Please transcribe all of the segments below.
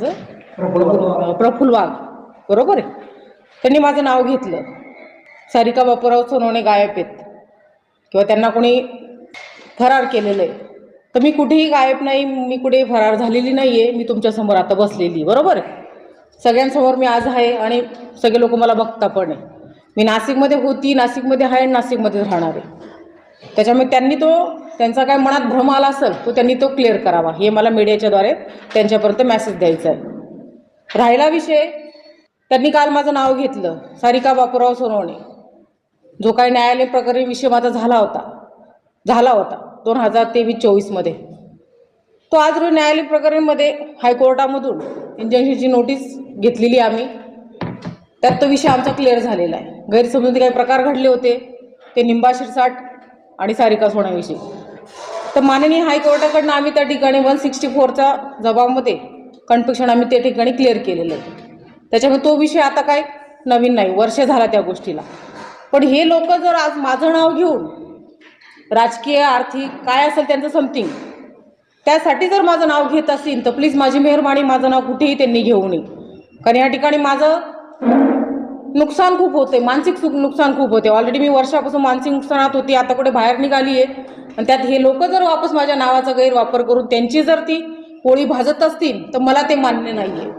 तिचं प्रफुल प्रफुल्ल वाघ. बरोबर आहे? त्यांनी माझं नाव घेतलं. सारिका बापूराव सोनवणे गायब आहेत. किंवा त्यांना कोणी फरार केलेलं आहे. तर मी कुठेही गायब नाही मी कुठे फरार झालेली नाही आहे मी तुमच्यासमोर आता बसलेली आहे, बरोबर आहे? सगळ्यांसमोर मी आज आहे आणि सगळे लोक मला बघता पण आहे. मी नाशिकमध्ये होती नाशिकमध्ये आहे आणि नाशिकमध्ये राहणार आहे. त्याच्यामुळे त्यांनी तो त्यांचा काय मनात भ्रम आला असेल तो त्यांनी तो क्लिअर करावा. हे मला मीडियाच्याद्वारे त्यांच्यापर्यंत मेसेज द्यायचा आहे. राहिला विषय त्यांनी काल माझं नाव घेतलं सारिका बापूराव सोनवणे. जो काही न्यायालय प्रकरणी विषय माझा झाला होता झाला होता दोन हजार तेवीस चोवीसमध्ये तो आज रोज न्यायालय प्रकरणमध्ये हायकोर्टामधून इंजन्शनची नोटीस घेतलेली आम्ही. त्यात तो विषय आमचा क्लिअर झालेला आहे. गैरसमजुती काही प्रकार घडले होते ते निंबा शिरसाट आणि सारिका सोन्याविषयी तर माननीय हायकोर्टाकडनं आम्ही त्या ठिकाणी वन सिक्स्टी फोरचा जबाबमध्ये कन्फेक्शन आम्ही त्या ठिकाणी क्लिअर केलेलं आहे. त्याच्यामुळे तो विषय आता काय नवीन नाही वर्ष झाला त्या गोष्टीला. पण हे लोक जर आज माझं नाव घेऊन राजकीय आर्थिक काय असेल त्यांचं समथिंग त्यासाठी जर माझं नाव घेत असतील तर प्लीज माझी मेहरबानी माझं नाव कुठेही त्यांनी घेऊ नये. कारण या ठिकाणी माझं नुकसान खूप होते मानसिक सुख नुकसान खूप होते ऑलरेडी मी वर्षापासून मानसिक नुकसानात होती आता कुठे बाहेर निघाली आहे आणि त्यात हे लोक जर वापस माझ्या नावाचा गैरवापर करून त्यांची जर ती पोळी भाजत असतील तर मला ते मान्य नाही आहे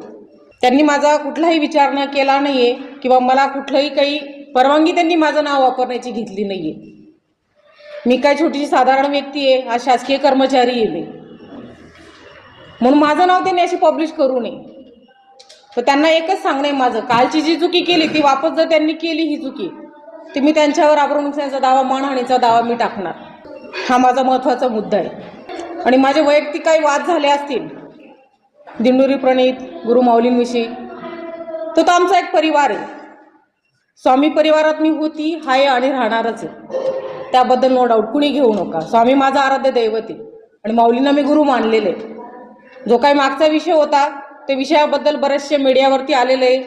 त्यांनी माझा कुठलाही विचार न केला नाही आहे किंवा मला कुठलंही काही परवानगी त्यांनी माझं नाव वापरण्याची घेतली नाही आहे मी काय छोटीशी साधारण व्यक्ती आहे आज शासकीय कर्मचारी आहे मी. म्हणून माझं नाव त्यांनी अशी पब्लिश करू नये. तर त्यांना एकच सांगणं आहे माझं कालची जी चुकी केली ती वापस जर त्यांनी केली ही चुकी तर मी त्यांच्यावर आबरू नुकसानीचा दावा मानहानीचा दावा मी टाकणार. हा माझा महत्त्वाचा मुद्दा आहे. आणि माझे वैयक्तिक काही वाद झाले असतील दिंडुरी प्रणित गुरुमाऊलींविषयी तो तर आमचा एक परिवार आहे. स्वामी परिवारात मी होती हाय आणि राहणारच आहे. त्याबद्दल नो डाऊट कुणी घेऊ नका. स्वामी माझा आराध्य दैवत आहे. आणि माऊलींना मी गुरु मानलेले आहे. जो काही मागचा विषय होता त्या विषयाबद्दल बरेचसे मीडियावरती आलेले आहे.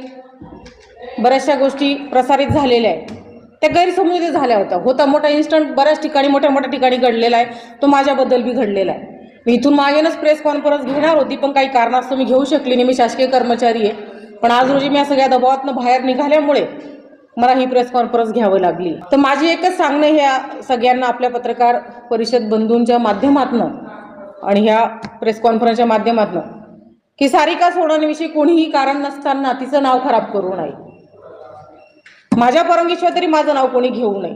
बऱ्याचशा गोष्टी प्रसारित झालेल्या आहेत. त्या गैरसमजुती झाल्या होत्या. होता मोठा इन्स्टंट बऱ्याच ठिकाणी मोठ्या मोठ्या ठिकाणी घडलेला आहे. तो माझ्याबद्दल बी घडलेला आहे. मी इथून मागेनच प्रेस कॉन्फरन्स घेणार होती पण काही कारणास्तव मी घेऊ शकली नाही. मी शासकीय कर्मचारी आहे. पण आज रोजी मी या सगळ्या दबावातनं बाहेर निघाल्यामुळे मला ही प्रेस कॉन्फरन्स घ्यावी लागली. तर माझी एकच सांगणं ह्या सगळ्यांना आपल्या पत्रकार परिषद बंधूंच्या माध्यमातनं आणि ह्या प्रेस कॉन्फरन्सच्या माध्यमातनं की सारिका सोडण्याविषयी कोणीही कारण नसताना तिचं नाव खराब करू नये. माझ्या परवानगीशिवाय तरी माझं नाव कोणी घेऊ नये.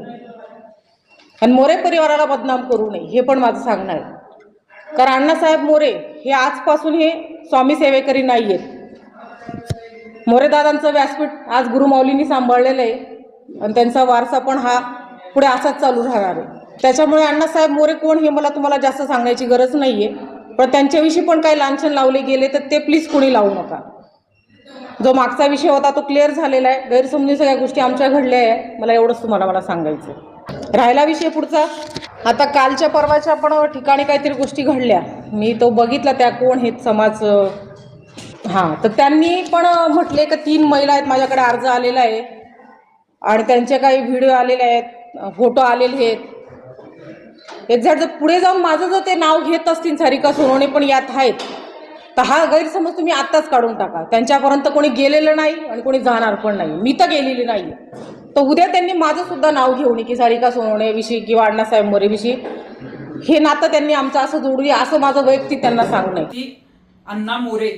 आणि मोरे परिवाराला बदनाम करू नये हे पण माझं सांगणं आहे. कारण अण्णासाहेब मोरे हे आजपासून हे स्वामी सेवेकरी नाही आहेत मोरेदादांचं व्यासपीठ आज गुरुमाऊलींनी सांभाळलेलं आहे आणि त्यांचा वारसा पण हा पुढे असाच चालू राहणार आहे. त्याच्यामुळे अण्णासाहेब मोरे कोण हे मला तुम्हाला जास्त सांगण्याची गरज नाही आहे पण त्यांच्याविषयी पण काही लांछन लावले गेले तर ते प्लीज कोणी लावू नका. जो मागचा विषय होता तो क्लिअर झालेला आहे. गैरसमजून सगळ्या गोष्टी आमच्या घडल्या आहे. मला एवढंच तुम्हाला मला सांगायचं आहे. राहिला विषय पुढचा. आता कालच्या परवाच्या पण ठिकाणी काहीतरी गोष्टी घडल्या. मी तो बघितला त्या कोण हे समाज हां तर त्यांनी पण म्हटले का तीन महिला आहेत माझ्याकडे अर्ज आलेला आहे. आणि त्यांचे काही व्हिडिओ आलेले आहेत फोटो आलेले आहेत. एक्झॅक्ट जर पुढे जाऊन माझं जर ते नाव घेत असतील सारिका सोनवणे पण यात आहेत. तर हा गैरसमज तुम्ही आत्ताच काढून टाका. त्यांच्यापर्यंत कोणी गेलेलं नाही आणि कोणी जाणार पण नाही. मी तर गेलेली नाही तर उद्या त्यांनी माझं सुद्धा नाव घेऊन ये की सारिका सोनवणेविषयी किंवा अण्णासाहेब मोरेविषयी हे नातं त्यांनी आमचं असं जोडू असं माझं वैयक्तिक त्यांना सांगणं की अण्णा मोरे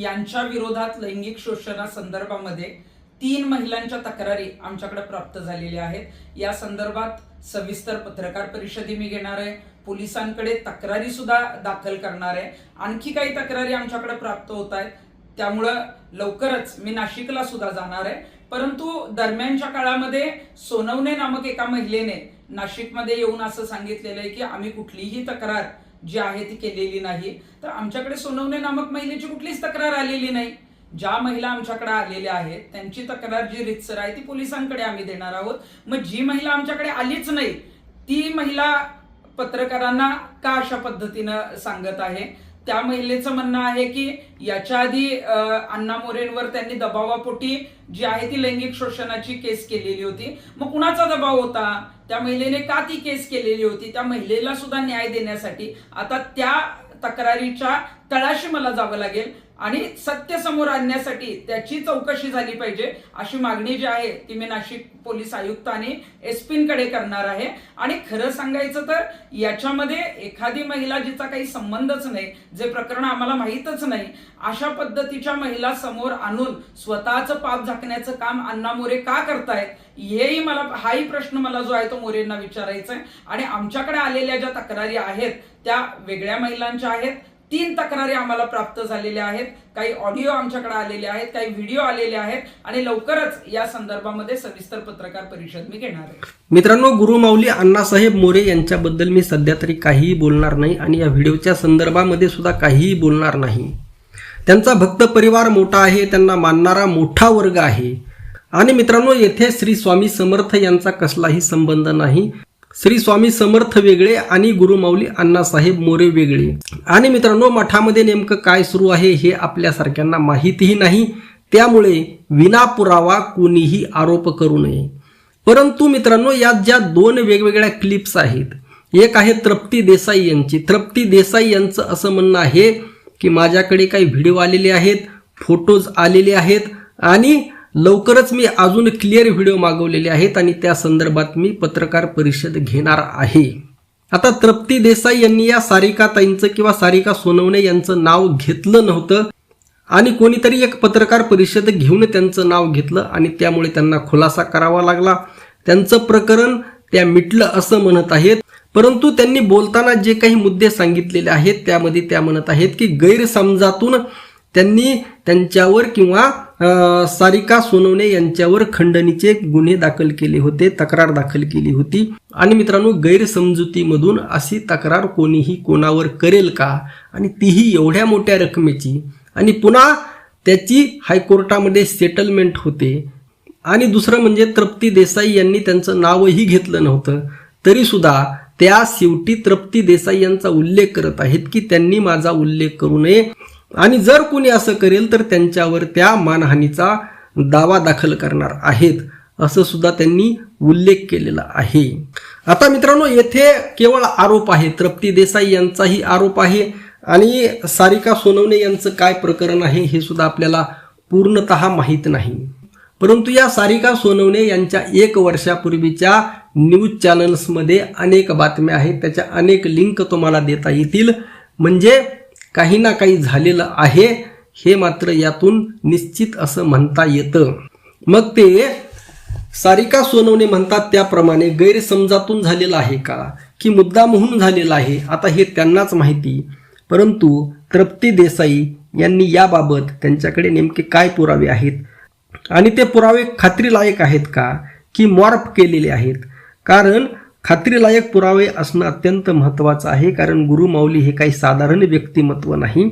यांच्या विरोधात लैंगिक शोषणा संदर्भामध्ये तीन महिलांच्या तक्रारी आमच्याकडे प्राप्त झालेल्या आहेत. या संदर्भात सविस्तर पत्रकार परिषदे मी घेणार आहे. पोलिसांकडे तक्रारी सुद्धा दाखल करणार आहे. आणखी काही तक्रारी आमच्याकडे प्राप्त होत आहेत. त्यामुळं लवकरच मी नाशिकला सुद्धा जाणार आहे. परंतु दरम्यानच्या काळामध्ये सोनवणे नामक एका महिलेने नाशिकमध्ये येऊन असं सांगितलेलं आहे की आम्ही कुठलीही तक्रार जी आहे ती केलेली नाही. तर आमच्याकडे सोनवणे नामक महिलेची कुठलीच तक्रार आलेली नाही. ज्या महिला आमच्याकडे आलेल्या आहेत त्यांची तक्रार जी रितसर आहे ती पोलिसांकडे आम्ही देणार आहोत. मग जी महिला आमच्याकडे आलीच नाही ती महिला पत्रकारांना का अशा पद्धतीनं सांगत आहे? त्या महिलेचं म्हणणं आहे की याच्या आधी अण्णा मोरेंवर त्यांनी दबावापोटी जी आहे ती लैंगिक शोषणाची केस केलेली होती. मग कुणाचा दबाव होता? त्या महिलेने का ती केस केलेली होती? त्या महिलेला सुद्धा न्याय देण्यासाठी. आता त्या तक्रारीच्या तळाशी मला जावं लागेल. आणि सत्य समोर आणण्यासाठी त्याची चौकशी झाली पाहिजे अशी मागणी जी आहे ती मी नाशिक पोलीस आयुक्त आणि कडे करणार आहे. आणि खरं सांगायचं तर याच्यामध्ये एखादी महिला जिचा काही संबंधच नाही जे प्रकरण आम्हाला माहीतच नाही अशा पद्धतीच्या महिला समोर आणून स्वतःचं पाप झाकण्याचं काम अण्णा मोरे का करतायत हेही मला हाही प्रश्न मला जो आहे तो मोरेंना विचारायचा आहे आणि आमच्याकडे आलेल्या ज्या तक्रारी आहेत त्या वेगळ्या महिलांच्या आहेत तीन तक्रारी आम्हाला प्राप्त झालेल्या आहेत. काही ऑडिओ आमच्याकडे आलेले आहेत काही व्हिडिओ आलेले आहेत आणि लवकरच या संदर्भामध्ये सविस्तर पत्रकार परिषद मी घेणार आहे. मित्रांनो गुरुमाऊली अण्णासाहेब मोरे यांच्याबद्दल मी सध्या तरी काहीही बोलणार नाही आणि या व्हिडिओच्या संदर्भामध्ये सुद्धा काहीही बोलणार नाही. त्यांचा भक्त परिवार मोठा आहे त्यांना मानणारा मोठा वर्ग आहे. आणि मित्रांनो येथे श्री स्वामी समर्थ यांचा कसलाही संबंध नाही. श्री स्वामी समर्थ वेगळे आणि गुरुमाऊली अण्णासाहेब मोरे वेगळे. आणि मित्रांनो मठामध्ये नेमकं काय सुरू आहे हे आपल्यासारख्यांना माहितीही नाही. त्यामुळे विना पुरावा कोणीही आरोप करू नये. परंतु मित्रांनो यात ज्या दोन वेगवेगळ्या क्लिप्स आहेत एक आहे तृप्ती देसाई यांची. तृप्ती देसाई यांचं असं म्हणणं आहे की माझ्याकडे काही व्हिडिओ आलेले आहेत फोटोज आलेले आहेत आणि लवकरच मी अजून क्लिअर व्हिडिओ मागवलेले आहेत आणि त्या संदर्भात मी पत्रकार परिषद घेणार आहे. आता तृप्ती देसाई यांनी या सारिका ताईंचं किंवा सारिका सोनवणे यांचं नाव घेतलं नव्हतं आणि कोणीतरी एक पत्रकार परिषद घेऊन त्यांचं नाव घेतलं आणि त्यामुळे त्यांना खुलासा करावा लागला. त्यांचं प्रकरण त्या मिटलं असं म्हणत आहेत. परंतु त्यांनी बोलताना जे काही मुद्दे सांगितलेले आहेत त्यामध्ये त्या म्हणत आहेत की गैरसमजातून त्यांनी त्यांच्यावर किंवा सारिका सोनवणे यांच्यावर खंडणीचे गुन्हे दाखल केले होते तक्रार दाखल केली होती. आणि मित्रांनो गैरसमजुतीमधून अशी तक्रार कोणीही कोणावर करेल का? आणि तीही एवढ्या मोठ्या रकमेची. आणि पुन्हा त्याची हायकोर्टामध्ये सेटलमेंट होते. आणि दुसरं म्हणजे तृप्ती देसाई यांनी त्यांचं नावही घेतलं नव्हतं. तरी सुद्धा त्या शेवटी तृप्ती देसाई यांचा उल्लेख करत आहेत की त्यांनी माझा उल्लेख करू नये. आणि जर कोणी असं करेल तर त्यांच्यावर त्या मानहानीचा दावा दाखल करणार आहेत असं सुद्धा त्यांनी उल्लेख केलेला आहे. आता मित्रांनो येथे केवळ आरोप आहे. तृप्ती देसाई यांचाही आरोप आहे. आणि सारिका सोनवणे यांचं काय प्रकरण आहे हे सुद्धा आपल्याला पूर्णतः माहीत नाही. परंतु या सारिका सोनवणे यांच्या एक वर्षापूर्वीच्या न्यूज चॅनल्समध्ये अनेक बातम्या आहेत. त्याच्या अनेक लिंक तुम्हाला देता येतील. म्हणजे काही ना काही झालेलं आहे हे मात्र यातून निश्चित असं म्हणता येतं. मग ते सारिका सोनवणे म्हणतात त्याप्रमाणे गैरसमजातून झालेलं आहे का? की मुद्दा म्हणून झालेला आहे? आता हे त्यांनाच माहिती. परंतु तृप्ती देसाई यांनी याबाबत त्यांच्याकडे नेमके काय पुरावे आहेत? आणि ते पुरावे खात्रीलायक आहेत का? की मॉर्फ केलेले आहेत? कारण खात्रीलायक पुरावे असणं अत्यंत महत्त्वाचं आहे कारण गुरुमाऊली हे काही साधारण व्यक्तिमत्व नाही.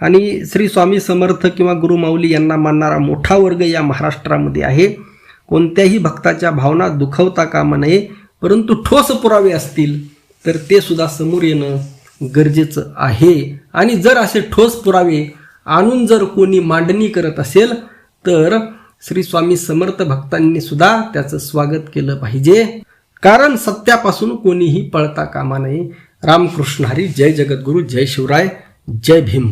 आणि श्री स्वामी समर्थ किंवा गुरुमाऊली यांना मानणारा मोठा वर्ग या महाराष्ट्रामध्ये आहे. कोणत्याही भक्ताच्या भावना दुखवता कामा नये परंतु ठोस पुरावे असतील तर ते सुद्धा समोर येणं गरजेचं आहे. आणि जर असे ठोस पुरावे आणून जर कोणी मांडणी करत असेल तर श्री स्वामी समर्थ भक्तांनी सुद्धा त्याचं स्वागत केलं पाहिजे. कारण सत्यापासून कोणीही पळता कामा नये. रामकृष्ण हरी जय जगद्गुरु जय शिवराय जय भीम.